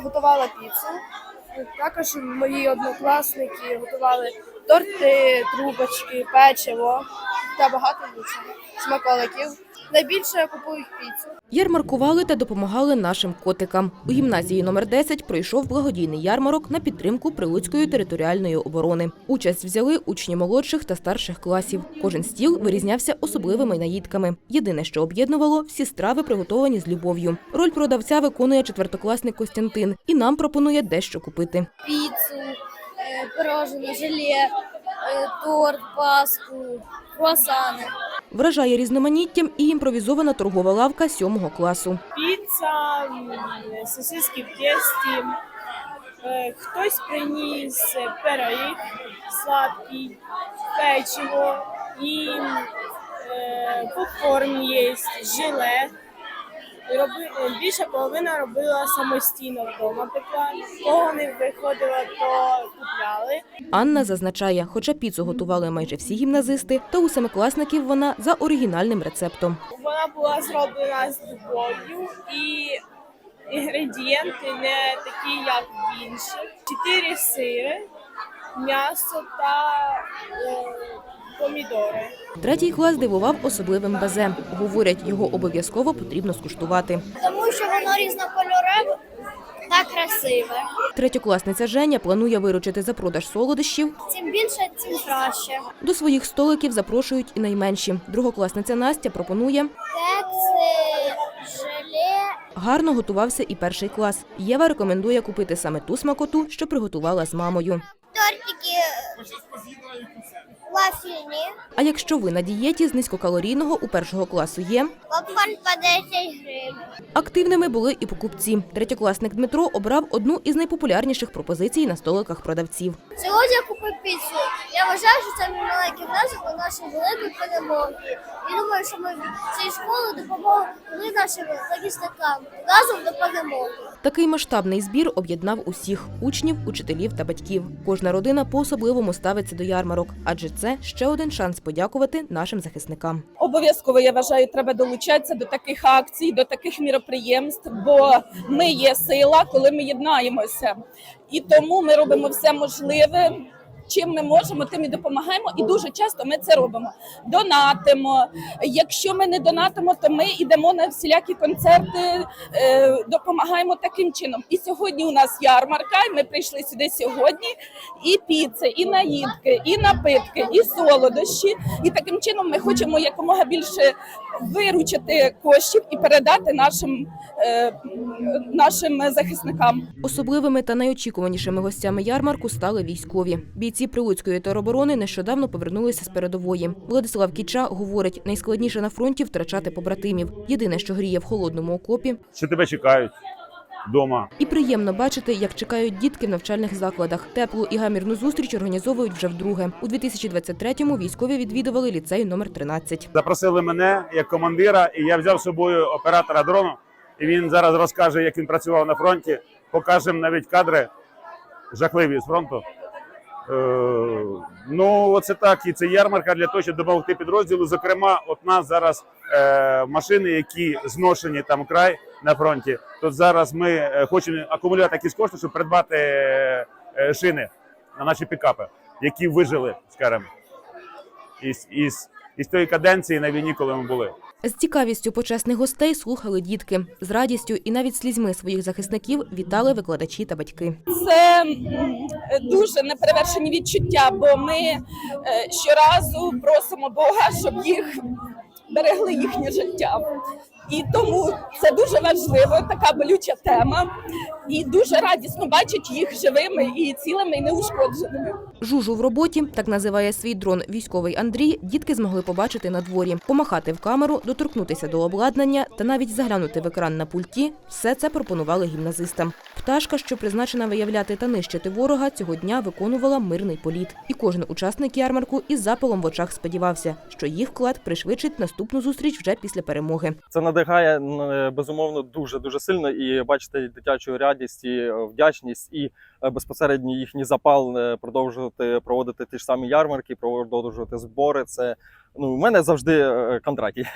Готувала піцу. Також мої однокласники готували торти, трубочки, печиво та багато інших смаколиків. Найбільше я купую піцу. Ярмаркували та допомагали нашим котикам. У гімназії номер 10 пройшов благодійний ярмарок на підтримку Прилуцької територіальної оборони. Участь взяли учні молодших та старших класів. Кожен стіл вирізнявся особливими наїдками. Єдине, що об'єднувало, всі страви приготовані з любов'ю. Роль продавця виконує четвертокласник Костянтин і нам пропонує дещо купити. Піцу, е, пирожне, желе, е, торт, паску, круасани. Вражає різноманіттям і імпровізована торгова лавка сьомого класу. піца, сосиски в тесті. Е, Хтось приніс пиріг сладкий, печиво і е, попкорн є, желе. Роби, е, більша половина робила самостійно вдома пекла. Кого не виходило, то купляли. Анна зазначає, хоча піцу готували майже всі гімназисти, то у семикласників вона за оригінальним рецептом. Вона була зроблена з любов'ю і інгредієнти не такі, як в інших. Чотири сири, м'ясо та е, помідори. Третій клас дивував особливим безе. Говорять, його обов'язково потрібно скуштувати. Тому що воно різнокольорове та красиве. Третьокласниця Женя планує виручити за продаж солодощів. Чим більше, тим краще. До своїх столиків запрошують і найменші. Другокласниця Настя пропонує. Гарно готувався і перший клас. Єва рекомендує купити саме ту смакоту, що приготувала з мамою. Тортики вафельні. А якщо ви на дієті з низькокалорійного у першого класу є, Попкорн по 10 гривень. активними були і покупці. Третьокласник Дмитро обрав одну із найпопулярніших пропозицій на столиках продавців. Сьогодні я купив піцу. Я вважаю, що це мій маленький внесок у нашій великій перемоги. Думаю, що ми в цій школі допомогли нашим захисникам разом до перемоги. Такий масштабний збір об'єднав усіх учнів, учителів та батьків. Кожна родина по-особливому ставиться до ярмарок, адже це ще один шанс подякувати нашим захисникам. Обов'язково я вважаю, треба долучатися до таких акцій, до таких міроприємств, бо ми є сила, коли ми єднаємося. І тому ми робимо все можливе. Чим ми можемо, тим і допомагаємо, і дуже часто ми це робимо. Донатимо. Якщо ми не донатимо, то ми йдемо на всілякі концерти, е, допомагаємо таким чином. І сьогодні у нас ярмарка. і Ми прийшли сюди сьогодні. І піци, і наїдки, і напитки, і солодощі. І таким чином ми хочемо якомога більше виручити коштів і передати нашим, е, нашим захисникам. Особливими та найочікуванішими гостями ярмарку стали військові. Бійці Прилуцької тероборони нещодавно повернулися з передової. Владислав Кіча говорить, найскладніше на фронті втрачати побратимів. Єдине, що гріє в холодному окопі, що тебе чекають вдома. і приємно бачити, як чекають дітки в навчальних закладах. Теплу і гамірну зустріч організовують вже вдруге. У 2023-му військові відвідували ліцей номер 13. Запросили мене як командира, і я взяв з собою оператора дрону. І він зараз розкаже, як він працював на фронті. Покажемо навіть кадри жахливі з фронту. Е, ну, оце так. І це ярмарка для того, щоб допомогти підрозділу. Зокрема, от нас зараз е, машини, які зношені там край на фронті. Тут зараз ми е, хочемо акумулювати якісь кошти, щоб придбати е, шини на наші пікапи, які вижили, скажімо, із, із, із тої каденції на війні, коли ми були. З цікавістю почесних гостей слухали дітки. З радістю і навіть слізьми своїх захисників вітали викладачі та батьки. Це дуже неперевершені відчуття, бо ми е, щоразу просимо Бога, щоб їх берегли їхнє життя. І тому це дуже важливо, така болюча тема. І дуже радісно бачити їх живими і цілими, і неушкодженими. Жужу в роботі, так називає свій дрон військовий Андрій, дітки змогли побачити на дворі, помахати в камеру, доторкнутися до обладнання та навіть заглянути в екран на пульті. Все це пропонували гімназистам. Пташка, що призначена виявляти та нищити ворога, цього дня виконувала мирний політ. І кожен учасник ярмарку із запалом в очах сподівався, що їх вклад пришвидшить наступну зустріч вже після перемоги. Це надихає е, безумовно дуже дуже сильно і бачите дитячу радість, і е, вдячність і е, безпосередньо їхній запал продовжувати проводити ті ж самі ярмарки, продовжувати збори. Це Ну, у мене завжди е,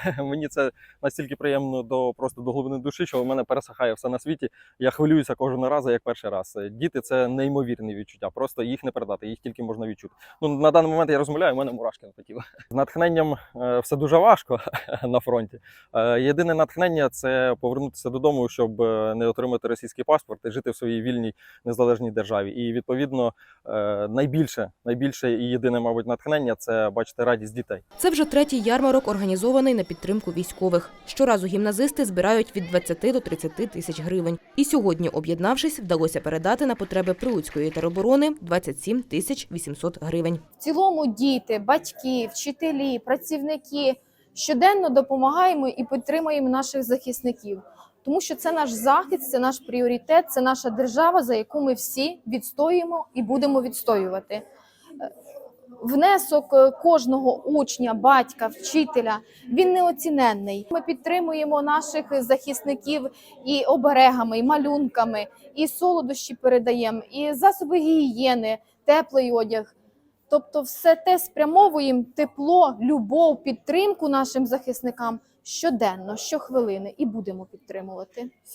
Мені це настільки приємно до просто до глибини душі, що у мене пересихає все на світі. Я хвилююся кожного разу, як перший раз. Е, Діти це неймовірні відчуття. Просто їх не передати, їх тільки можна відчути. Ну на даний момент я розмовляю, у мене мурашки на тілі. З натхненням е, все дуже важко на фронті. Е, Єдине натхнення це повернутися додому, щоб е, не отримати російський паспорт і жити в своїй вільній незалежній державі. І відповідно е, найбільше, найбільше і єдине, мабуть, натхнення це бачити радість дітей. Це вже третій ярмарок, організований на підтримку військових. Щоразу гімназисти збирають від 20 до 30 тисяч гривень. І сьогодні, об'єднавшись, вдалося передати на потреби Прилуцької тероборони 27 тисяч 800 гривень. В цілому діти, батьки, вчителі, працівники щоденно допомагаємо і підтримуємо наших захисників, тому що це наш захист, це наш пріоритет, це наша держава, за яку ми всі відстоюємо і будемо відстоювати. Внесок е, кожного учня, батька, вчителя він неоціненний. Ми підтримуємо наших захисників і оберегами, і малюнками, і солодощі передаємо, і засоби гігієни, теплий одяг. Тобто, все те спрямовуємо тепло, любов, підтримку нашим захисникам щоденно, щохвилини, і будемо підтримувати.